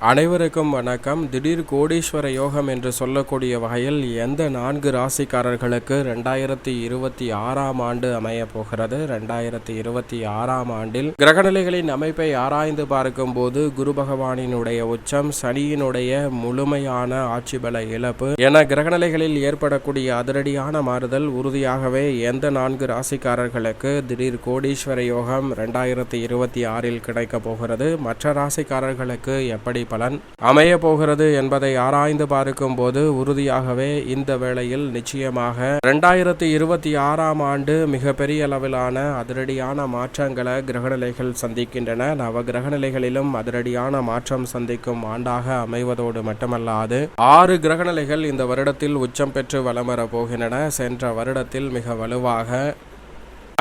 அனைவருக்கும் வணக்கம். திடீர் கோடீஸ்வர யோகம் என்று சொல்லக்கூடிய வகையில் எந்த நான்கு ராசிக்காரர்களுக்கு ரெண்டாயிரத்தி இருபத்தி ஆறாம் ஆண்டு அமைய போகிறது? ரெண்டாயிரத்தி இருபத்தி ஆறாம் ஆண்டில் கிரகநிலைகளின் அமைப்பை ஆராய்ந்து பார்க்கும் போது குரு பகவானினுடைய உச்சம் சனியினுடைய முழுமையான ஆட்சி பல இழப்பு என கிரகநிலைகளில் ஏற்படக்கூடிய அதிரடியான மாறுதல் உறுதியாகவே எந்த நான்கு ராசிக்காரர்களுக்கு திடீர் கோடீஸ்வர யோகம் ரெண்டாயிரத்தி இருபத்தி ஆறில் கிடைக்கப் போகிறது? மற்ற ராசிக்காரர்களுக்கு எப்படி பலன் அமைய போகிறது என்பதை ஆராய்ந்து பார்க்கும் போது உறுதியாகவே இந்த வேளையில் நிச்சயமாக ரெண்டாயிரத்தி இருபத்தி ஆறாம் ஆண்டு மிகப்பெரிய அளவிலான அதிரடியான மாற்றங்களை கிரகநிலைகள் சந்திக்கின்றன. நவ கிரகநிலைகளிலும் அதிரடியான மாற்றம் சந்திக்கும் ஆண்டாக அமைவதோடு மட்டுமல்லாது ஆறு கிரகநிலைகள் இந்த வருடத்தில் உச்சம் பெற்று வலம் வரப் போகின்றன. சென்ற வருடத்தில் மிக வலுவாக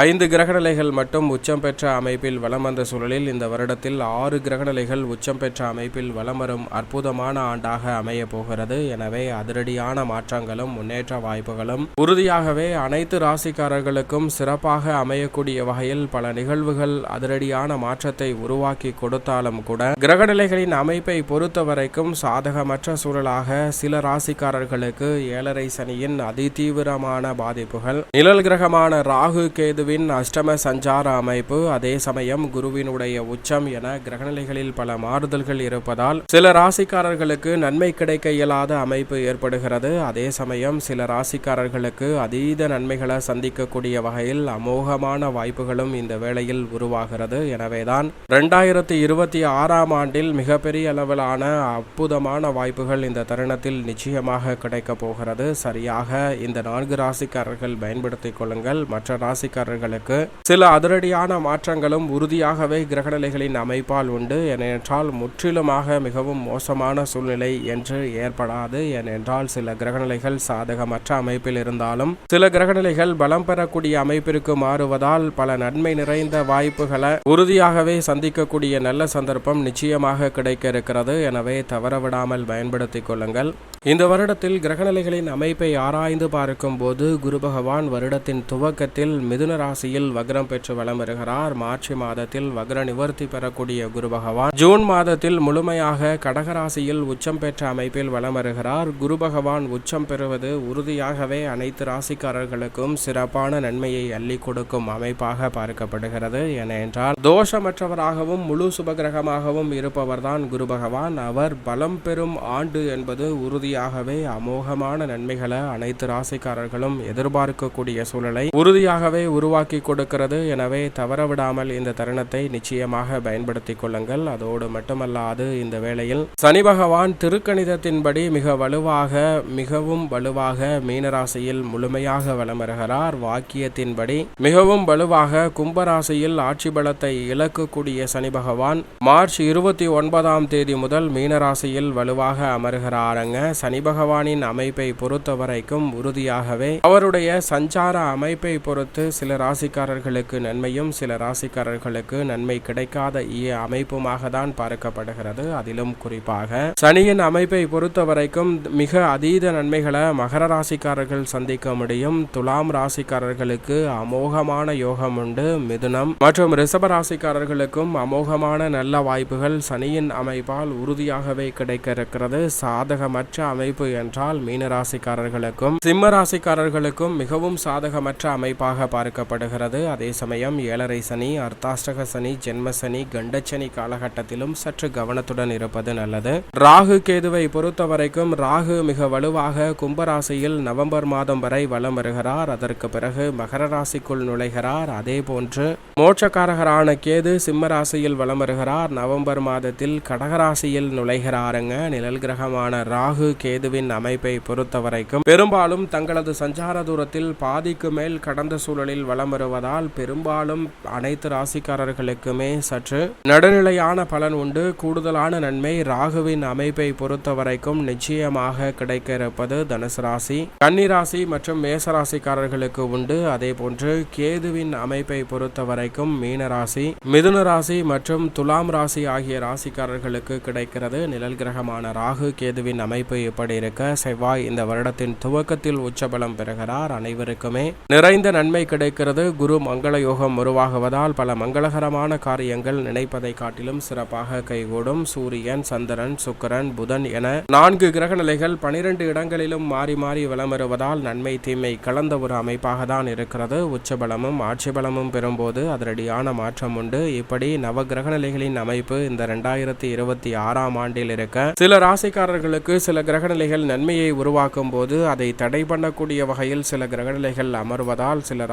ஐந்து கிரகநிலைகள் மட்டும் உச்சம் பெற்ற அமைப்பில் வலம் வந்த சூழலில் இந்த வருடத்தில் ஆறு கிரகநிலைகள் உச்சம் பெற்ற அமைப்பில் வலம் வரும் அற்புதமான ஆண்டாக அமைய போகிறது. எனவே அதிரடியான மாற்றங்களும் முன்னேற்ற வாய்ப்புகளும் உறுதியாகவே அனைத்து ராசிக்காரர்களுக்கும் சிறப்பாக அமையக்கூடிய வகையில் பல நிகழ்வுகள் அதிரடியான மாற்றத்தை உருவாக்கி கொடுத்தாலும் கூட கிரகநிலைகளின் அமைப்பை பொறுத்த வரைக்கும் சாதகமற்ற சூழலாக சில ராசிக்காரர்களுக்கு ஏழரை சனியின் அதிதீவிரமான பாதிப்புகள். நிழல் கிரகமான ராகு கேது குருவின் அஷ்டம சஞ்சார அமைப்பு அதே சமயம் குருவினுடைய உச்சம் என கிரகநிலைகளில் பல மாறுதல்கள் இருப்பதால் சில ராசிக்காரர்களுக்கு நன்மை கிடைக்க இயலாத அமைப்பு ஏற்படுகிறது. அதே சமயம் சில ராசிக்காரர்களுக்கு அதீத நன்மைகளை சந்திக்கக்கூடிய வகையில் அமோகமான வாய்ப்புகளும் இந்த வேளையில் உருவாகிறது. எனவேதான் இரண்டாயிரத்தி இருபத்தி ஆறாம் ஆண்டில் மிகப்பெரிய அளவிலான அற்புதமான வாய்ப்புகள் இந்த தருணத்தில் நிச்சயமாக கிடைக்கப் போகிறது. சரியாக இந்த நான்கு ராசிக்காரர்கள் பயன்படுத்திக் கொள்ளுங்கள். மற்ற ராசிக்காரர்கள் ராசிக்காரர்களுக்கு சில அதிரடியான மாற்றங்களும் உறுதியாகவே கிரகநிலைகளின் அமைப்பால் உண்டு. ஏனென்றால் முற்றிலுமாக மிகவும் மோசமான சூழ்நிலை என்று ஏற்படாது. ஏனென்றால் சில கிரகநிலைகள் சாதகமற்ற அமைப்பில் இருந்தாலும் சில கிரகநிலைகள் பலம் பெறக்கூடிய அமைப்பிற்கு மாறுவதால் பல நன்மை நிறைந்த வாய்ப்புகளை உறுதியாகவே சந்திக்கக்கூடிய நல்ல சந்தர்ப்பம் நிச்சயமாக கிடைக்க இருக்கிறது எனவே தவறவிடாமல் பயன்படுத்திக் கொள்ளுங்கள். இந்த வருடத்தில் கிரகநிலைகளின் அமைப்பை ஆராய்ந்து பார்க்கும் போது குரு பகவான் வருடத்தின் துவக்கத்தில் மிதுன ராசியில் வக்ரம் பெற்று வலம் வருகிறார். மார்ச் மாதத்தில் வக்ர நிவர்த்தி பெறக்கூடிய குரு பகவான். ஜூன் மாதத்தில் முழுமையாக கடகராசியில் உச்சம் பெற்ற அமைப்பில் வலம் வருகிறார். குரு பகவான் உச்சம் பெறுவது உறுதியாகவே அனைத்து ராசிக்காரர்களுக்கும் சிறப்பான நன்மையை அள்ளி கொடுக்கும் அமைப்பாக பார்க்கப்படுகிறது. என என்றால் தோஷமற்றவராகவும் முழு சுபகிரகமாகவும் இருப்பவர்தான் குரு பகவான். அவர் பலம் பெறும் ஆண்டு என்பது உறுதியாகவே அமோகமான நன்மைகளை அனைத்து ராசிக்காரர்களும் எதிர்பார்க்கக்கூடிய சூழலை உறுதியாகவே உருவாக்கி கொடுக்கிறது. எனவே தவறவிடாமல் இந்த தருணத்தை நிச்சயமாக பயன்படுத்திக் கொள்ளுங்கள். அதோடு மட்டுமல்லாது இந்த வேளையில் சனி பகவான் திருக்கணிதத்தின்படி மிக வலுவாக மிகவும் வலுவாக மீனராசியில் முழுமையாக வலம் வருகிறார். வாக்கியத்தின்படி மிகவும் வலுவாக கும்பராசியில் ஆட்சி பலத்தை இழக்கக்கூடிய சனி பகவான் மார்ச் இருபத்தி ஒன்பதாம் தேதி முதல் மீனராசியில் வலுவாக அமர்கிறாருங்க. சனி பகவானின் அமைப்பை பொறுத்த வரைக்கும் உறுதியாகவே அவருடைய சஞ்சார அமைப்பை பொறுத்து சிலர் ராசிக்காரர்களுக்கு நன்மையும் சில ராசிக்காரர்களுக்கு நன்மை கிடைக்காத அமைப்புமாக தான் பார்க்கப்படுகிறது. அதிலும் குறிப்பாக சனியின் அமைப்பை பொறுத்த வரைக்கும் மிக அதீத நன்மைகளை மகர ராசிக்காரர்கள் சந்திக்க முடியும். துலாம் ராசிக்காரர்களுக்கு அமோகமான யோகம் உண்டு. மிதுனம் மற்றும் ரிஷப ராசிக்காரர்களுக்கும் அமோகமான நல்ல வாய்ப்புகள். சனியின் அமைப்பால் உறுதியாகவே கிடைக்க இருக்கிறது சாதகமற்ற அமைப்பு என்றால் மீன ராசிக்காரர்களுக்கும் சிம்ம ராசிக்காரர்களுக்கும் மிகவும் சாதகமற்ற அமைப்பாக காணப்படுகிறது. அதே சமயம் ஏழரை சனி அர்த்தாஷ்டக சனி ஜென்ம சனி கண்டச்சனி காலகட்டத்திலும் சற்று கவனத்துடன் இருப்பது நல்லது. ராகு கேதுவை பொறுத்த வரைக்கும் ராகு மிக வலுவாக கும்பராசியில் நவம்பர் மாதம் வரை வலம் வருகிறார். அதற்கு பிறகு மகர ராசிக்குள் நுழைகிறார். அதே போன்று மோட்சக்காரகரான கேது சிம்ம ராசியில் வலம் வருகிறார். நவம்பர் மாதத்தில் கடகராசியில் நுழைகிறாருங்க. நிழல் கிரகமான ராகு கேதுவின் அமைப்பை பொறுத்த வரைக்கும் பெரும்பாலும் தங்களது சஞ்சார தூரத்தில் பாதிக்கு மேல் கடந்த சூழலில் வலம் வருவதால் பெரும்பாலும் அனைத்து ராசிக்காரர்களுக்குமே சற்று நடுநிலையான பலன் உண்டு. கூடுதலான நன்மை ராகுவின் அமைப்பை பொறுத்த வரைக்கும் நிச்சயமாக கிடைக்க இருப்பது தனுசு ராசி. கன்னிராசி மற்றும் மேச ராசிக்காரர்களுக்கு உண்டு. அதே போன்று கேதுவின் அமைப்பை பொறுத்த வரைக்கும் மீன ராசி மிதுன ராசி மற்றும் துலாம் ராசி ஆகிய ராசிக்காரர்களுக்கு கிடைக்கிறது. நிழல் கிரகமான ராகு கேதுவின் அமைப்பு எப்படி இருக்க செவ்வாய் இந்த வருடத்தின் துவக்கத்தில் உச்சபலம் பெறுகிறார். அனைவருக்குமே நிறைந்த நன்மை கிடைக்கிறது. இருக்கிறது குரு மங்கள யோகம் உருவாகுவதால் பல மங்களகரமான காரியங்கள் நினைப்பதை காட்டிலும் சிறப்பாக கைகூடும். சூரியன் சந்திரன் சுக்கிரன் புதன் என நான்கு கிரக நிலைகள் பனிரெண்டு இடங்களிலும் மாறி மாறி வலம் வருவதால் நன்மை தீமை கலந்த ஒரு அமைப்பாக தான் இருக்கிறது. உச்சபலமும் ஆட்சி பலமும் பெறும்போது அதிரடியான மாற்றம் உண்டு. இப்படி நவ கிரக நிலைகளின் அமைப்பு இந்த ரெண்டாயிரத்தி இருபத்தி ஆறாம் ஆண்டில் இருக்க சில ராசிக்காரர்களுக்கு சில கிரக நிலைகள் நன்மையை உருவாக்கும் போது அதை தடை பண்ணக்கூடிய வகையில் சில கிரகநிலைகள் அமர்வதால் சில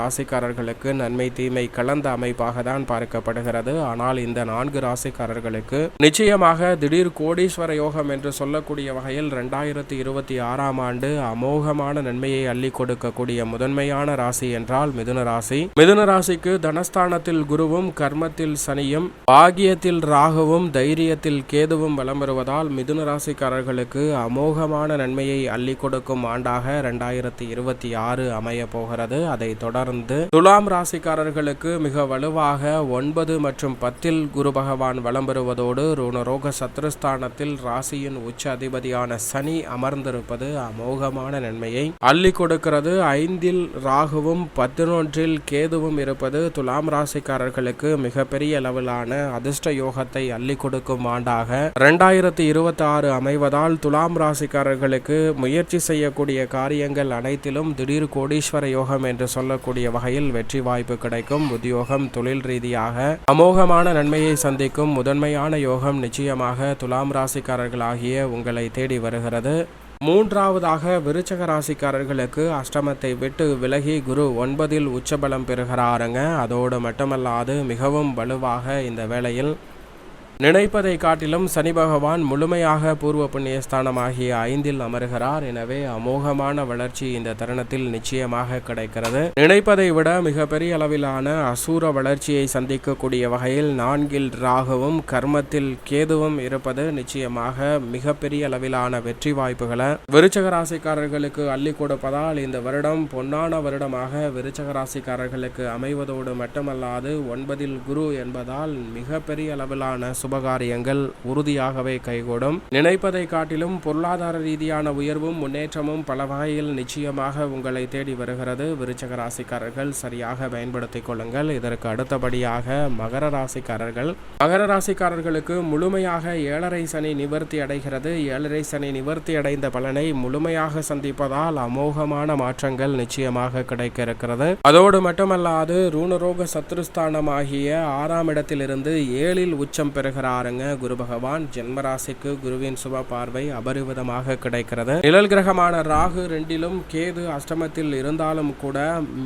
ராசிக்காரர்களுக்கு நன்மை தீமை கலந்த அமைப்பாக தான் பார்க்கப்படுகிறது. ஆனால் இந்த நான்கு ராசிக்காரர்களுக்கு நிச்சயமாக திடீர் கோடீஸ்வர யோகம் என்று சொல்லக்கூடிய வகையில் ரெண்டாயிரத்தி இருபத்தி ஆறாம் ஆண்டு அமோகமான நன்மையை அள்ளி கொடுக்கக்கூடிய முதன்மையான ராசி என்றால் மிதுன ராசி. மிதுன ராசிக்கு தனஸ்தானத்தில் குருவும் கர்மத்தில் சனியும் பாகியத்தில் ராகுவும் தைரியத்தில் கேதுவும் வலம் வருவதால் மிதுன ராசிக்காரர்களுக்கு அமோகமான நன்மையை அள்ளி கொடுக்கும் ஆண்டாக ரெண்டாயிரத்தி இருபத்தி ஆறு அமைய போகிறது. அதை தொடர்ந்து துலாம் ராசிக்காரர்களுக்கு மிக வலுவாக ஒன்பது மற்றும் பத்தில் குரு பகவான் வலம் பெறுவதோடு ருணரோக சத்ருஸ்தானத்தில் ராசியின் உச்ச அதிபதியான சனி அமர்ந்திருப்பது அமோகமான நன்மையை அள்ளி கொடுக்கிறது. ஐந்தில் ராகுவும் பதினொன்றில் கேதுவும் இருப்பது துலாம் ராசிக்காரர்களுக்கு மிகப்பெரிய அளவிலான அதிர்ஷ்ட யோகத்தை அள்ளி கொடுக்கும் ஆண்டாக. இரண்டாயிரத்தி இருபத்தி ஆறு அமைவதால் துலாம் ராசிக்காரர்களுக்கு முயற்சி செய்யக்கூடிய காரியங்கள் அனைத்திலும் திடீர் கோடீஸ்வர யோகம் என்று சொல்லக்கூடிய வகையில் வகையில் வெற்றி வாய்ப்பு கிடைக்கும். உத்தியோகம் தொழில் ரீதியாக அமோகமான நன்மையை சந்திக்கும். முதன்மையான யோகம் நிச்சயமாக துலாம் ராசிக்காரர்களாகிய உங்களை தேடி வருகிறது. மூன்றாவதாக விருச்சக ராசிக்காரர்களுக்கு அஷ்டமத்தை விட்டு விலகி குரு ஒன்பதில் உச்சபலம் பெறுகிறாருங்க. அதோடு மட்டுமல்லாது மிகவும் வலுவாக இந்த வேளையில் நினைப்பதை காட்டிலும் சனி பகவான் முழுமையாக பூர்வ புண்ணியஸ்தானமாகிய ஐந்தில் அமர்கிறார். எனவே அமோகமான வளர்ச்சி இந்த தருணத்தில் நிச்சயமாக கிடைக்கிறது. நினைப்பதை விட மிகப்பெரிய அளவிலான அசூர வளர்ச்சியை சந்திக்கக்கூடிய வகையில் நான்கில் ராகுவும் கர்மத்தில் கேதுவும் இருப்பது நிச்சயமாக மிகப்பெரிய அளவிலான வெற்றி வாய்ப்புகளை. விருச்சக ராசிக்காரர்களுக்கு அள்ளி கொடுப்பதால் இந்த வருடம் பொன்னான வருடமாக விருச்சக ராசிக்காரர்களுக்கு அமைவதோடு மட்டுமல்லாது ஒன்பதில் குரு என்பதால் மிகப்பெரிய அளவிலான சுபகாரியங்கள் உறுதியாகவே கைகூடும். நினைப்பதை காட்டிலும் பொருளாதார ரீதியான உயர்வும் முன்னேற்றமும் பல வகையில் நிச்சயமாக உங்களை தேடி வருகிறது. விருச்சக ராசிக்காரர்கள் சரியாக பயன்படுத்திக் கொள்ளுங்கள். இதற்கு அடுத்தபடியாக மகர ராசிக்காரர்கள். மகர ராசிக்காரர்களுக்கு முழுமையாக ஏழரை சனி நிவர்த்தி அடைகிறது. ஏழரை சனி நிவர்த்தி அடைந்த பலனை முழுமையாக சந்திப்பதால் அமோகமான மாற்றங்கள் நிச்சயமாக கிடைக்க இருக்கிறது அதோடு மட்டுமல்லாது ரூணரோக சத்ருஸ்தானமாகிய ஆறாம் இடத்திலிருந்து ஏழில் உச்சம் பெறுகிறாருங்க குரு பகவான் ஜென்மராசிக்கு குருவின் சுப பார்வை அபரிவிதமாக கிடைக்கிறது. நிழல் கிரகமான ராகு ரெண்டிலும் கேது அஷ்டமத்தில் இருந்தாலும் கூட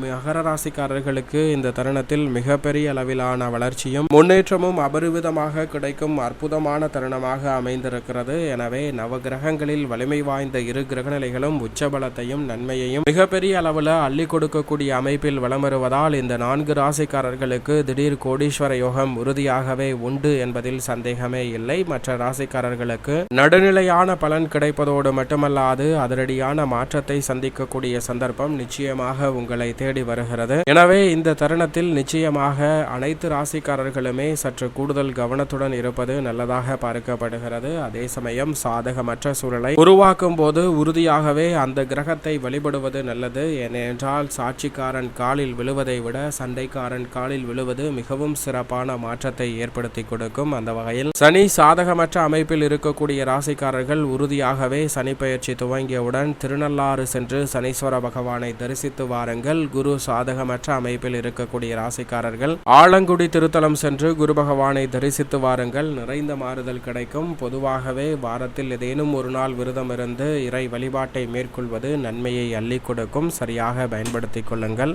மகர ராசிக்காரர்களுக்கு இந்த தருணத்தில் மிகப்பெரிய அளவிலான வளர்ச்சியும் முன்னேற்றமும் அபரிவிதமாக கிடைக்கும் அற்புதமான தருணமாக அமைந்திருக்கிறது. எனவே நவ கிரகங்களில் வலிமை வாய்ந்த இரு கிரகநிலைகளும் உச்சபலத்தையும் நன்மையையும் மிகப்பெரிய அளவில் அள்ளி கொடுக்கக்கூடிய அமைப்பில் வளம் வருவதால் இந்த நான்கு ராசிக்காரர்களுக்கு திடீர் கோடீஸ்வர யோகம் உறுதியாகவே உண்டு என்பதில் என்பதில் சந்தேகமே இல்லை. மற்ற ராசிக்காரர்களுக்கு நடுநிலையான பலன் கிடைப்பதோடு மட்டுமல்லாது அதிரடியான மாற்றத்தை சந்திக்கக்கூடிய சந்தர்ப்பம் நிச்சயமாக உங்களை தேடி வருகிறது. எனவே இந்த தருணத்தில் நிச்சயமாக அனைத்து ராசிக்காரர்களுமே சற்று கூடுதல் கவனத்துடன் இருப்பது நல்லதாக பார்க்கப்படுகிறது. அதே சமயம் சாதகமற்ற சூழலை உருவாக்கும் போது உறுதியாகவே அந்த கிரகத்தை வழிபடுவது நல்லது. ஏனென்றால் சாட்சிக்காரன் காலில் விழுவதை விட சண்டைக்காரன் காலில் விழுவது மிகவும் சிறப்பான மாற்றத்தை ஏற்படுத்தி கொடுக்கும். அந்த வகையில் சனி சாதகமற்ற அமைப்பில் இருக்கக்கூடிய ராசிக்காரர்கள் உறுதியாகவே சனி பயிற்சி துவங்கியவுடன் திருநள்ளாறு சென்று சனீஸ்வர பகவானை தரிசித்து வாருங்கள். குரு சாதகமற்ற அமைப்பில் இருக்கக்கூடிய ராசிக்காரர்கள் ஆலங்குடி திருத்தலம் சென்று குரு பகவானை தரிசித்து வாருங்கள். நிறைந்த மாறுதல் கிடைக்கும். பொதுவாகவே வாரத்தில் ஏதேனும் ஒரு நாள் விரதம் இருந்து இறை வழிபாட்டை மேற்கொள்வது நன்மையை அள்ளி கொடுக்கும். சரியாக பயன்படுத்திக் கொள்ளுங்கள்.